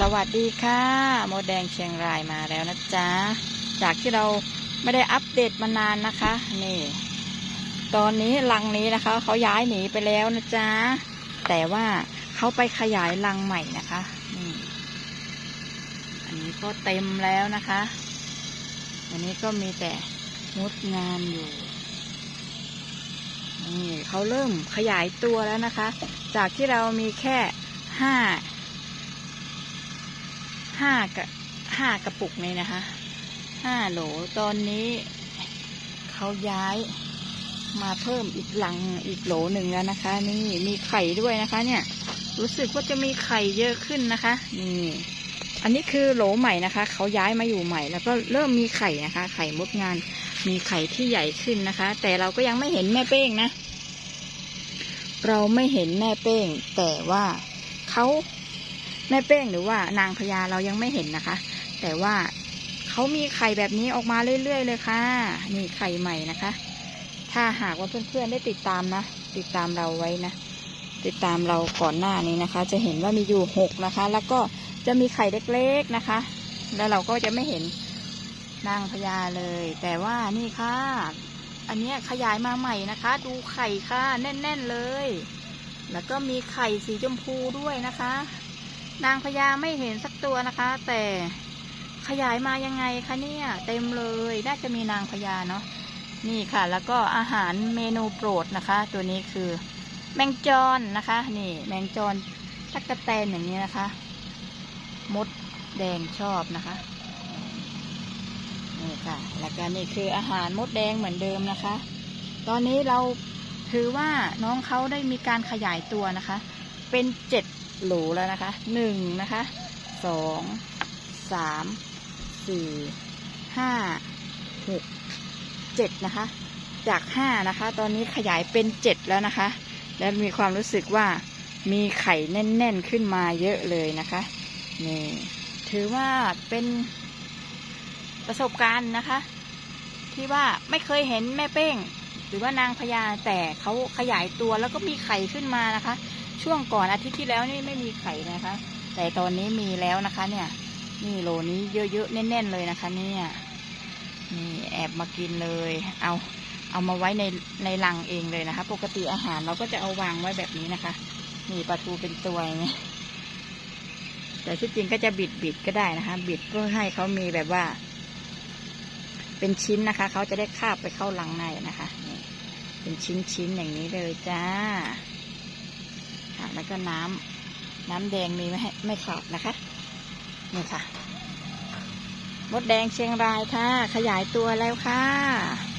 สวัสดีค่ะโมดแดงเชียงรายมาแล้วนะจ๊ะ จากที่เราไม่ได้อัปเดตมานานนะคะ นี่ ตอนนี้รังนี้นะคะเขาย้ายหนีไปแล้วนะจ๊ะ แต่ว่าเขาไปขยายรังใหม่นะคะนี่อันนี้ก็เต็มแล้วนะคะ อันนี้ก็มีแต่งดงามอยู่นี่เขาเริ่มขยายตัวแล้วนะคะ จากที่เรามีแค่ห้า ห้ากระห้ากระปุกนี่นะคะห้าโหลตอนนี้เขาย้ายมาเพิ่มอีกหลังอีกโหลหนึ่งแล้วนะคะ นี่มีไข่ด้วยนะคะ เนี่ย รู้สึกว่าจะมีไข่เยอะขึ้นนะคะ นี่ อันนี้คือโหลใหม่นะคะเขาย้ายมาอยู่ใหม่ แล้วก็เริ่มมีไข่นะคะ ไข่มดงาน มีไข่ที่ใหญ่ขึ้นนะคะ แต่เราก็ยังไม่เห็นแม่เป้งนะ เราไม่เห็นแม่เป้ง แต่ว่าเขา แม่เป้งหรือว่านางพญาเรายังไม่เห็นนะคะ แต่ว่าเขามีไข่แบบนี้ออกมาเรื่อยๆ เลยค่ะ นี่ไข่ใหม่นะคะ ถ้าหากว่าเพื่อนๆได้ติดตามนะ ติดตามเราไว้นะ ติดตามเราก่อนหน้านี้นะคะ จะเห็นว่ามีอยู่หกนะคะ แล้วก็จะมีไข่เล็กๆนะคะ แล้วเราก็จะไม่เห็นนางพญาเลย แต่ว่านี่ค่ะ อันนี้ขยายมาใหม่นะคะ ดูไข่ค่ะ แน่น ๆ เลย แล้วก็มีไข่สีชมพูด้วยนะคะ นางพญาไม่เห็นสักตัวนะคะ แต่ขยายมายังไงคะเนี่ยเต็มเลยน่าจะมีนางพญาเนาะนี่ค่ะ แล้วก็อาหารเมนูโปรดนะคะ ตัวนี้คือ แมงจอนนะคะ นี่แมงจอนตักกะแตนอย่างนี้นะคะ มดแดงชอบนะคะนี่ค่ะ แล้วก็นี่คืออาหารมดแดงเหมือนเดิมนะคะ ตอนนี้เราถือว่าน้องเขาได้มีการขยายตัวนะคะ เป็นเจ็ดโหลแล้วนะคะหนึ่งนะคะสองสามสี่ห้าหกเจ็ดนะคะ จากห้านะคะ ตอนนี้ขยายเป็นเจ็ดแล้วนะคะ และมีความรู้สึกว่ามีไข่แน่น ๆ ขึ้นมาเยอะเลยนะคะนี่ถือว่าเป็นประสบการณ์นะคะ ที่ว่าไม่เคยเห็นแม่เป้ง หรือว่านางพญาแต่เขาขยายตัวแล้วก็มีไข่ขึ้นมานะคะ ช่วงก่อนอาทิตย์ที่แล้วนี่ไม่มีไข่นะคะ แต่ตอนนี้มีแล้วนะคะเนี่ย นี่โลนี้เยอะๆแน่นๆเลยนะคะ เนี่ยนี่แอบมากินเลย เอาเอามาไว้ในในรังเองเลยนะคะ ปกติอาหารเราก็จะเอาวางไว้แบบนี้นะคะ นี่ปลาทูเป็นตัวอย่างนี้แต่ที่จริงก็จะบิดบิดก็ได้นะคะ บิดเพื่อให้เขามีแบบว่า เป็นชิ้นนะคะ เขาจะได้คาบไปเข้ารังในนะคะนี่เป็นชิ้นๆอย่างนี้เลยจ้า แล้วก็น้ำน้ำแดงมีไม่ไม่ขาดนะคะ นี่ค่ะ มดแดงเชียงรายค่ะ ขยายตัวแล้วค่ะ